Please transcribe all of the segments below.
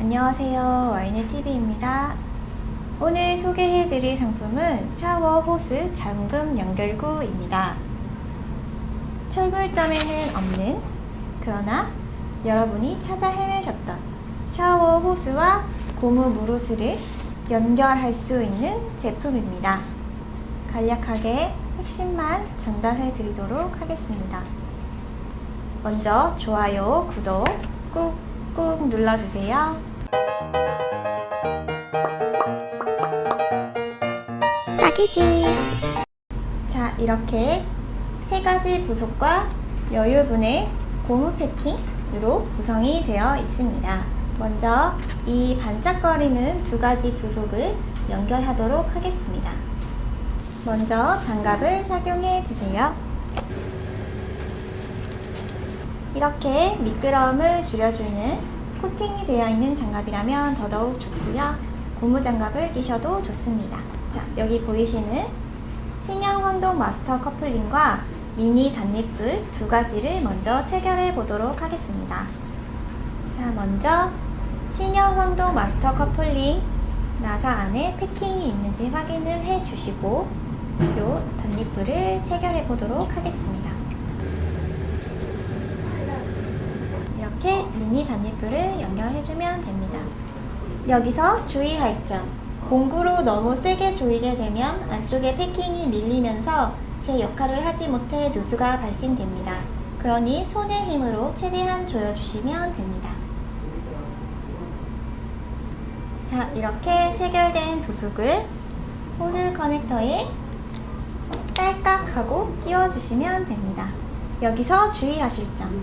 안녕하세요. 와이네TV입니다. 오늘 소개해드릴 상품은 샤워 호스 잠금 연결구입니다. 철물점에는 없는 그러나 여러분이 찾아 헤매셨던 샤워 호스와 고무 무로스를 연결할 수 있는 제품입니다. 간략하게 핵심만 전달해 드리도록 하겠습니다. 먼저 좋아요, 구독 꾹꾹 눌러주세요. 딱이지. 자, 이렇게 세 가지 부속과 여유분의 고무 패킹으로 구성이 되어 있습니다. 먼저 이 반짝거리는 두 가지 부속을 연결하도록 하겠습니다. 먼저 장갑을 착용해 주세요. 이렇게 미끄러움을 줄여주는 코팅이 되어 있는 장갑이라면 더더욱 좋고요. 고무 장갑을 끼셔도 좋습니다. 자, 여기 보이시는 신형 황동 마스터 커플링과 미니 단립불 두 가지를 먼저 체결해 보도록 하겠습니다. 자, 먼저 신형 황동 마스터 커플링 나사 안에 패킹이 있는지 확인을 해 주시고 요 단립불을 체결해 보도록 하겠습니다. 이렇게 미니 단립불을 연결해 주면 됩니다. 여기서 주의할 점. 공구로 너무 세게 조이게 되면 안쪽에 패킹이 밀리면서 제 역할을 하지 못해 누수가 발생됩니다. 그러니 손의 힘으로 최대한 조여주시면 됩니다. 자, 이렇게 체결된 도속을 호스 커넥터에 딸깍 하고 끼워주시면 됩니다. 여기서 주의하실 점.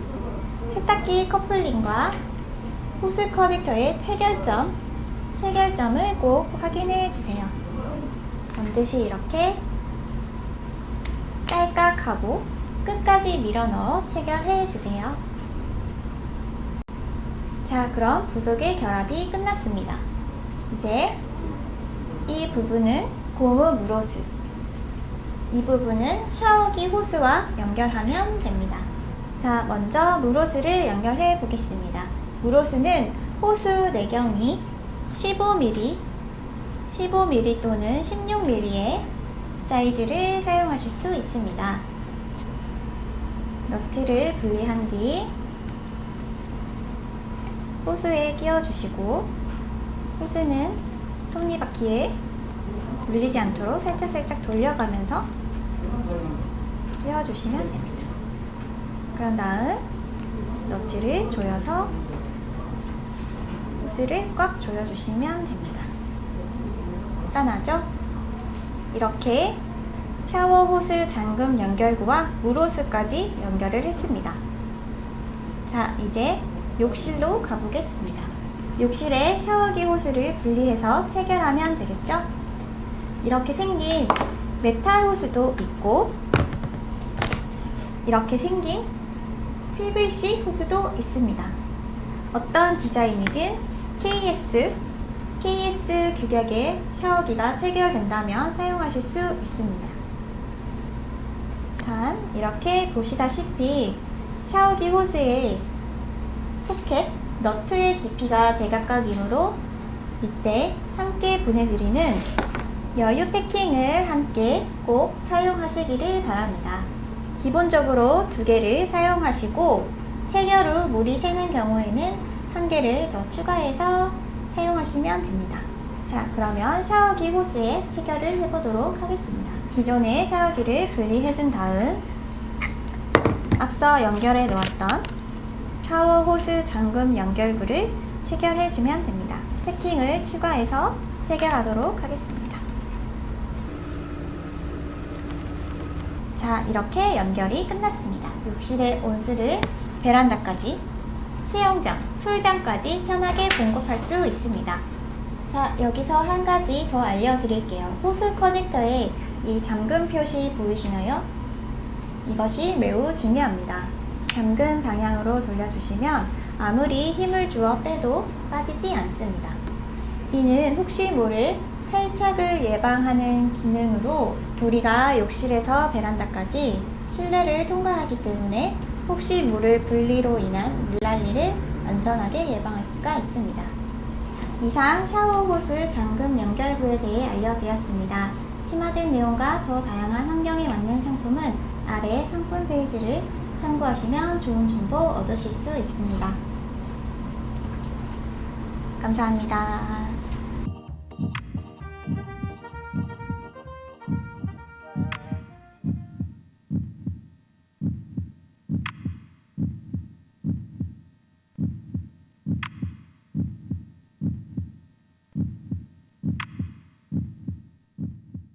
세탁기 커플링과 호스 커넥터의 체결점, 체결점을 꼭 확인해 주세요. 반드시 이렇게 딸깍하고 끝까지 밀어 넣어 체결해 주세요. 자, 그럼 부속의 결합이 끝났습니다. 이제 이 부분은 고무 무로스, 이 부분은 샤워기 호스와 연결하면 됩니다. 자, 먼저 무로스를 연결해 보겠습니다. 무로스는 호스 내경이 15mm, 15mm 또는 16mm의 사이즈를 사용하실 수 있습니다. 너트를 분리한 뒤 호스에 끼워주시고 호스는 톱니바퀴에 물리지 않도록 살짝살짝 돌려가면서 끼워주시면 됩니다. 그런 다음 너트를 조여서 호스를 꽉 조여주시면 됩니다. 간단하죠? 이렇게 샤워 호스 잠금 연결구와 물호스까지 연결을 했습니다. 자, 이제 욕실로 가보겠습니다. 욕실에 샤워기 호스를 분리해서 체결하면 되겠죠? 이렇게 생긴 메탈 호스도 있고 이렇게 생긴 PVC 호스도 있습니다. 어떤 디자인이든 KS, KS 규격의 샤워기가 체결된다면 사용하실 수 있습니다. 단, 이렇게 보시다시피 샤워기 호스의 소켓, 너트의 깊이가 제각각이므로 이때 함께 보내드리는 여유 패킹을 함께 꼭 사용하시기를 바랍니다. 기본적으로 두 개를 사용하시고 체결 후 물이 새는 경우에는 한 개를 더 추가해서 사용하시면 됩니다. 자, 그러면 샤워기 호스에 체결을 해보도록 하겠습니다. 기존의 샤워기를 분리해준 다음 앞서 연결해 놓았던 샤워 호스 잠금 연결구를 체결해주면 됩니다. 패킹을 추가해서 체결하도록 하겠습니다. 자, 이렇게 연결이 끝났습니다. 욕실의 온수를 베란다까지, 수영장, 풀장까지 편하게 공급할 수 있습니다. 자, 여기서 한 가지 더 알려드릴게요. 호스 커넥터에 이 잠금 표시 보이시나요? 이것이 매우 중요합니다. 잠금 방향으로 돌려주시면 아무리 힘을 주어 빼도 빠지지 않습니다. 이는 혹시 모를 탈착을 예방하는 기능으로 우리가 욕실에서 베란다까지 실내를 통과하기 때문에 혹시 물을 분리로 인한 물난리를 안전하게 예방할 수가 있습니다. 이상 샤워 호스 잠금 연결부에 대해 알려드렸습니다. 심화된 내용과 더 다양한 환경에 맞는 상품은 아래 상품 페이지를 참고하시면 좋은 정보 얻으실 수 있습니다. 감사합니다.